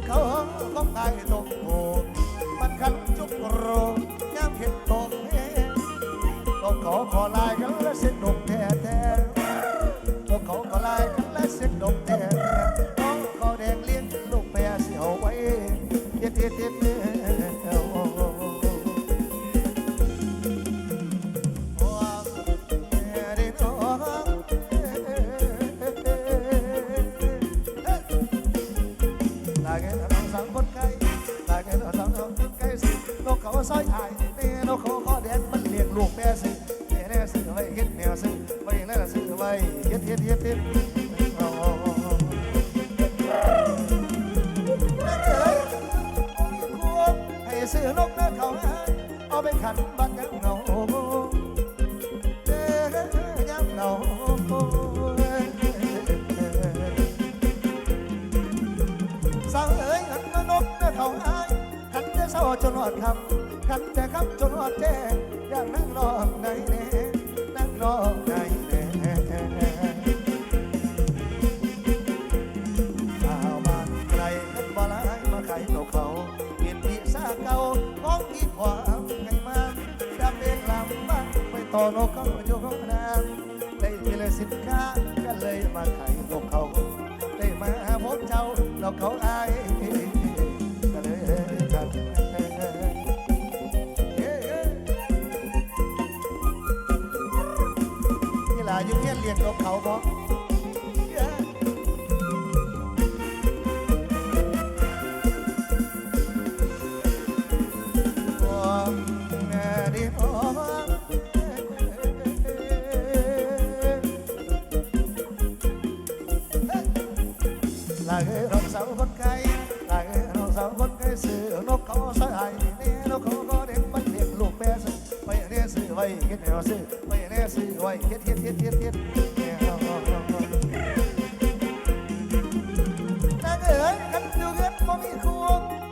กเขาของไอ้ตกโผมันขันจุกโรย่ำเห็นตกเองตกเขาขอลายกันและเส้นดกแท้แท้ตกเขาขอลายกันและเส้นดกแท้แท้น้องเขาแดงเลี้ยงลูกแม่เสียวไว้เย็ดเย็ดเย็ดเย็ด เอาไปขันบ้านยังเงาเด้อยังเงาสาวเอ๋ยหันมานกเนื้อเขาอายขันแต่เศร้าจนหอดคำขันแต่คำจนหอดแจ้งอย่างนั่งรอไหน นกเขาอยู่ข้างหน้าได้ทีละสินค้าก็เลยมาไข่นกเขา ได้มาพบเจ้าเราเขาอายก็เลยกันนี่ล่ะอยู่เงี้ยเรียนกับเขาบอก ดแนวซื้อไว้เนี่ยซื้อไว้เฮ็ดเฮ็ดเฮ็ดเฮ็ดเฮ็ดเนี่ยเอาเอาเอาเอานางเอ๋ยกันอยู่เงินบ่มีคู่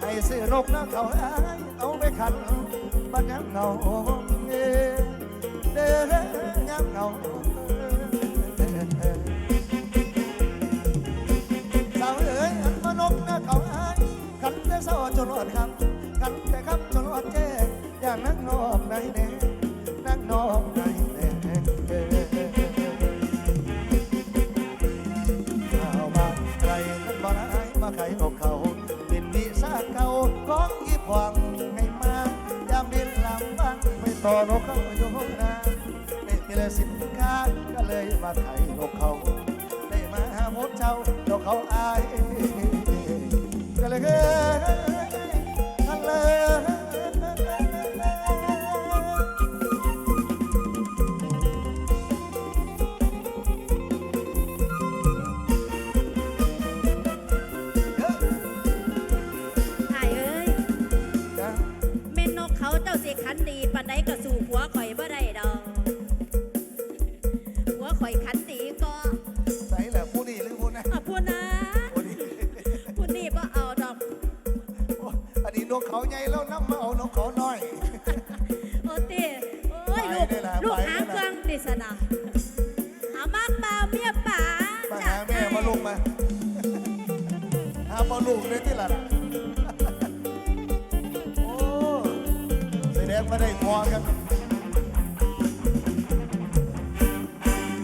ให้ซื้อนกนะเขาเอาไปขันบ้านยังเงาเด้อเด้อยังเงาสาวเอ๋ยหันมานกน้าเขากันแต่เศร้าจนอดคำขันแต่คำจนอดแจ้อย่างนั่งนอกในแน่ นั่งนอกในแน่ข้าวบ้านใครกันบ่ร้ายมาไข่นกเขา เป็นวิสาเก่าของอีพวังให้มายามบินลำบ้างไปต่อนกเขาอยู่ห้องนาได้ทีละสินค้าก็เลยมาไข่นกเขา ได้มาหาพบเจ้าเจ้าเขาอาย แม่นกเขาเจ้าสิขันดีปานใดก็สู่ผัวข่อยบ่ได้ดอกผัวข่อยขันดีก็ใส่แหละผู้นี้หรือผู้นั้นอะพูดนะผู้นี้พูดนี่บ่เอาดอกโอ้อันนี้นกเขาใหญ่แล้วน้ำมาเอานกเขาน้อย โอ้ติโอ้ยลูกไปได้ล่ะลูกไปได้หาล่ะเครื่องดิสนะเอามากเปล่าเมียป๋ามาหาแม่มาลุงมาหาพ่อลุงเลยที่หลัง แสดงมาได้พอกัน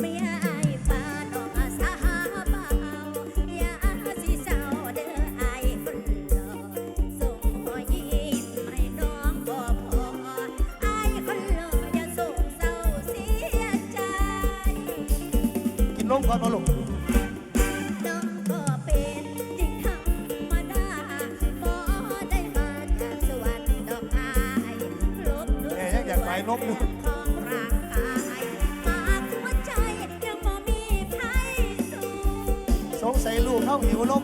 เมียไอ้ป้าน้องอาสาเบายาสิเศร้าเด้อไอ้คนหล่อส่งรอยยิ้มให้น้องบ่พอไอ้คนหล่ออย่าส่งเศร้าเสียใจกินนมก่อนมาลง ใส่ลูกเข้าหิวนม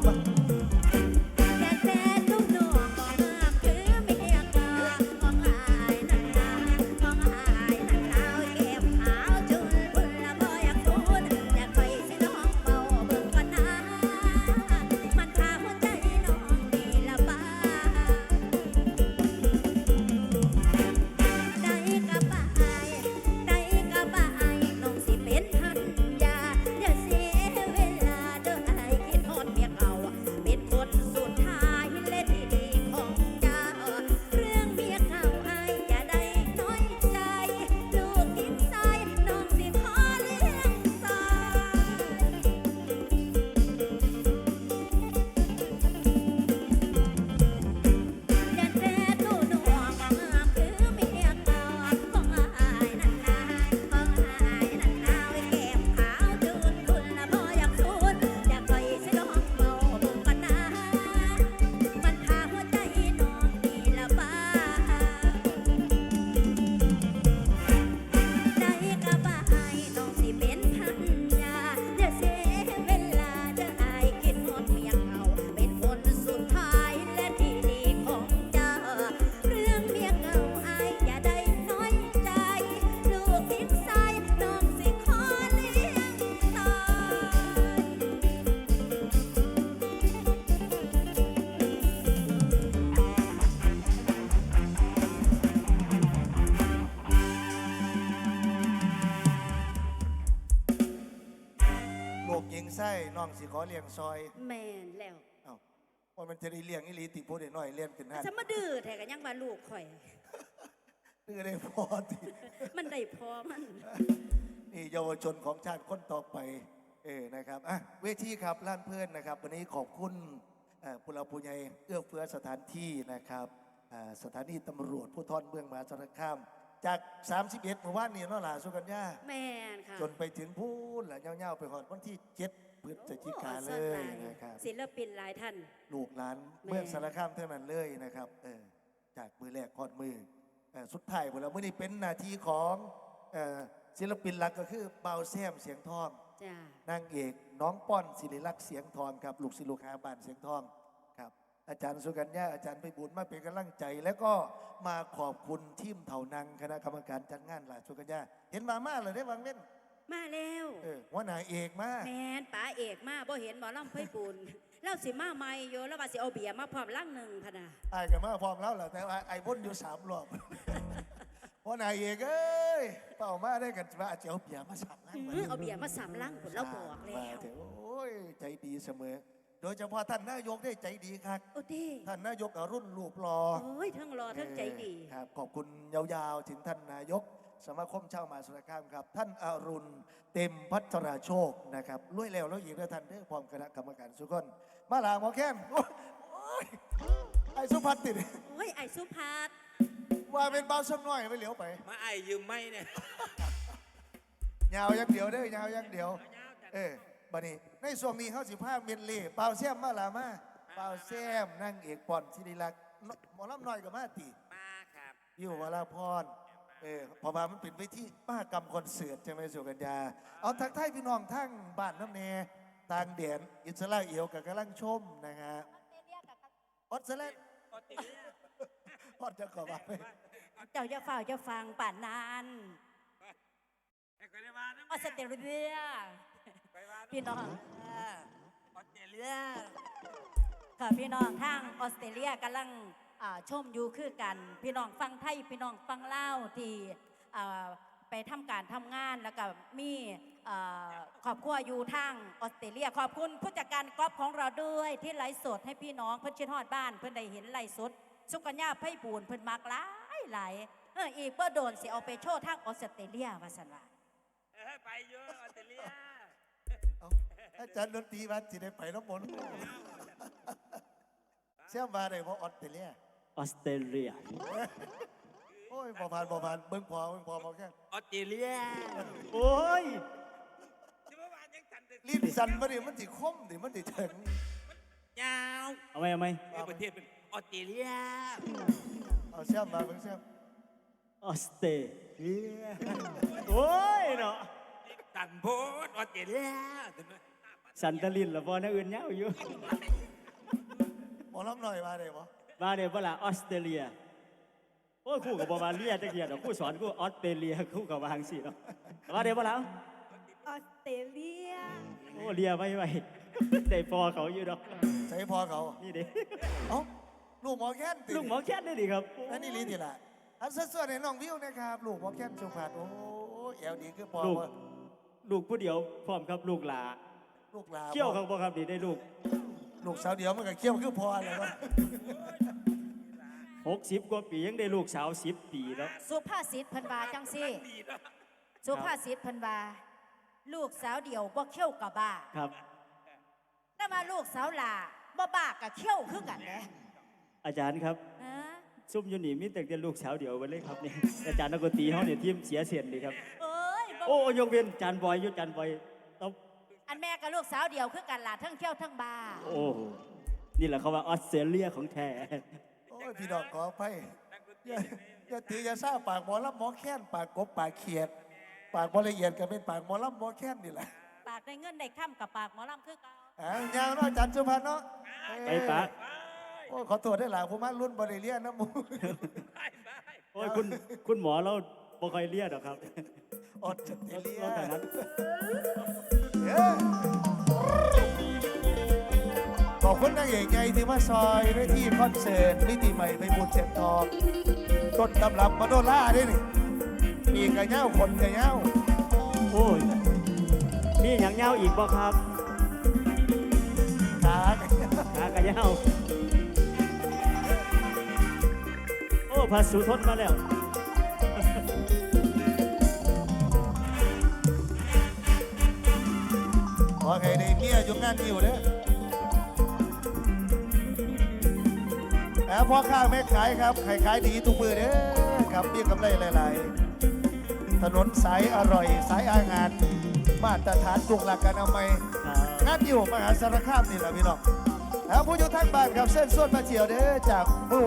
สิขอเลี้ยงซอยแม่นแล้วเอ้าว่ามันจะได้เลี้ยงอีหลีติพูดได้น้อยเลี้ยงขึ้นนั่นจะมาดื้อแท้ก็ยังว่าลูกข่อยนี่ได้พอทีมันได้พอมัน นี่เยาวชนของชาติคนต่อไป เออนะครับอะเวทีครับล้านเพื่อนนะครับ วันนี้ขอบคุณเอ่อปุราปุญญเอื้อเฟื้อสถานที่นะครับอ่าสถานีตำรวจผู้ทอนเมืองมหาสารคาม จาก 31หมู่บ้านนี่เนาะล่ะสุกัญญาแม่นค่ะจนไปถึงพูนแหละเงาๆไปหอดวันที่7พฤศจิกาเลโอ้ยสดหลนะครับศิลปินหลายท่านลูกหลานแม่เมืองสารคามเท่านั้นเลยนะครับเออจากมือแรกคอดมือเอ่อสุดท้ายหมดแล้วมื่อนี้เป็นหนาทีของเอ่อศิลปินหลักก็คือเบาแซมเสียงทองจ้านางเอกน้องป้อนศิริลักษณ์เสียงทองครับลูกศิลูกหาบานเสียงทองครับ อาจารย์สุกัญญาอาจารย์ไปบุญมาเป็นกำลังใจ แล้วก็มาขอบคุณทีมเถานังคณะกรรมการจัดงานหลายสุกัญญาเห็นมามาเลยได้วางเล่นมาแล้วเออหัว่าหนาเอกมาแม่นป๋าเอกมาบ่เห็นหมอลำไพ่ปูนแล้วสิมาใหม่อยู่แล้วว่าสิเอาเบียร์มาพร้อมลังหนึ่งพะนะไอ้กับมาพร้อมแล้วแหละแต่ว่าไอ้พ่นอยู่สามรอบเพราะนายเอกเอ้ยเป่ามาได้กันว่าจะเอาเบียร์มาสั่งให้อื้อเอาเบียร์มาสามลังคุณเราบอกแล้มาวเถอะโอ้ยใจดีเสมอ โดยเฉพาะท่านนายกได้ใจดีครับโอ้ดีท่านนายกอรุ่นรูปรอโอ้ยทั้งรอทั้งใจดีเออครับขอบคุณยาวๆ ถึงท่านนายก สมาคมชาวมหาสุรคามครับ ท่านอรุณเต็มพัทราโชคนะครับรวยแล้วแล้วอีกแล้วท่านเด้อพร้อมคณะกรรมการสุกคนมาลาหมอแค้นโอ้ยโอ้ยไอ้สุพัฒน์ติดโอ้ยไอสุภาพว่าเป็นเบาสักหน่อยไปเหลียวไป มาไอ้ยืมไม่เนี่ยยาวอยังเดียวเด้อยาวอยังเดียว เออ บัดนี้ในช่วงนี้เขาสิพาเมียนเล่เปล่าแซมมาลามาเปล่าแซมนั่งเอกปอนศิริลักษณ์หมอลำน้อยกับมาตีมาครับอยู่วราพรเออเพอมามันเป็นไปที่มหกรรมคอนเสิร์ตใช่ไหมสุกัญญาเอาทักทายพี่น้องทั้งบ้านน้ำเนต่างเดียนอิสราเอลกับกำลังชมนะฮะออสเตรเลียปกติออสจะขอมาไปเจ้าจะเฝ้าจะฟังป่านนานไอ้คนได้มานะออสเตรเลียไปมา พี่น้องออสเตรเลียค่ะพี่น้องทางออสเตรเลียกำลังอ่าชมอยู่คือกัน พี่น้องฟังไทยพี่น้องฟังเล่าวที่อ่าไปทำการทำงานแล้วก็มีอ่าครอบครัวอยู่ทางออสเตรเลียขอบคุณผู้จัดการกอล์ฟของเราด้วยที่ไลฟ์สดให้พี่น้องเพื่อนชิดฮอดบ้านเพื่อนได้เห็นไลฟ์สด สุกัญญาไพ่บูนเพื่อนมากหลายหลายเอออีกเพื่อโดนสิเอาไปโชว์ทางออสเตรเลียว่าสันว่า เออไปเยอะออสเตรเลียเอาอาจารย์ดนตรีวัดสิได้ไปน้ำมนต์เชื่อมมาได้เพราะออสเตรเลียออสเตรเลีย โอ้ยบ่ผ่านบ่ผ่านเบิ่งพอเบิ่งพอพอแค่ออสเตรเลียโอ้ยที่เมื่อวานยังสั่นแต่ลิ้นสั่นมาดิมันติคมดิมันติถึงยาวเอาไหมเอาไหมในประเทศเป็นออสเตรเลียเอาเชื่อมมาเบิ่งเชื่อมออสเตรเลียโอ้ยเนาะสั่นโพดออสเตรเลียถึงไหม สันตะลินละพอนะอื่นเย้าอยู่หมอลำหน่อยมาได้บ่มาเดี๋ยวเวลาออสเตรเลียโอ้ยคู่กับบาเลียตะเกียดอกคู่สอนคู่ออสเตรเลียคู่กับวางสิเนาะมาเดี๋ยวเวลาออสเตรเลียโอ้เลียไว้ไว้ได้พอเขาอยู่ดอกใส่พอเขานี่เด้เอ้าลูกหมอแค้นติลูกหมอแค่นได้ดิครับอันนี้ลีนี่ล่ะอันส่วนๆในน้องวิวนะครับลูกหมอแค้นสุภาพโอ้ยแอวดีคือพอลูกบ่ลูกผู้เดียวพร้อมครับลูกหลา ลูกหลานเขี้ยวครับบ่ครับนี่ได้ลูกลูกสาวเดียวมันก็เขี้ยวคือพอเลยวะ60กว่าปียังได้ลูกสาว10ปีแล้วสุภาษิตเพันวาจังสิดีเนาะสุภาษิตเพันวา ลูกสาวเดียวบ่เขี้ยวกับบ้า ครับ แต่ว่าลูกสาวหลาบ่บ้ากับเขี้ยวคือกันเด้อาจารย์ครับ ฮะซุ่มอยู่นี่มีแต่เดียวลูกสาวเดียวไปเลยครับนี่อาจารย์นักดนตรีเขาเนี่ยทีมเสียเสียนดีครับ เอ้ยบ่โอ้ยกเว้นจานบอยอยู่จานบอยต้ องอันแม่กับลูกสาวเดียวคือกันล่ะทั้งเขี้ยวทั้งบ้าโอ้โหนี่แหละเขาว่าออสเตรเลียของแท้โอ้ยพี่ดอกขอไปอย่าอย่าถืออย่าซ่าปากหมอลำหมอแค้นปากกบปากเขียด ปากบละเอียดก็เป็นปากหมอลำหมอแค้นนี่แหละปากได้เงินได้ค่ำกับปากหมอลำคือเก่าอ่ายาวเนาะอาจารย์สุพรรณเนาะไปปะโอ้ยขอโทษได้หลายผมมารุ่นบริเลียนนะหมูไปไปโอ้ยคุณคุณหมอเราบ่ค่อยเลียดหรอกครับอดจะเลีย เราแต่นั้นเอ้ย ขอบคุณนางเอกใหญ่ที่มาซอยด้วยที่คอนเสิร์ตมิติใหม่ไปบุญเสียงทองต้นตำรับมาโดล่าด้วยนี่ปีกกระเง้าคนกระเง้าโอ้ยมีอย่างเงาอีกบ่ครับขาขากระยาวโอ้พระสุทนมาแล้ว อให้ได้เมียอยู่งานอยู่เด้อแอบพ่อค้าแม่ขายครับขายขายดีทุกมือเด้อครับเมียกำไรหลาย ๆ ถนนสายอร่อย สายอาหารมาตรฐานถูกหลักการอามัยครับงานอยู่มหาสารคามนี่แหละพี่น้องแล้วผู้อยู่ทางบ้านครับเส้นส่วนมาเจียวเด้อจากเมื่อวาน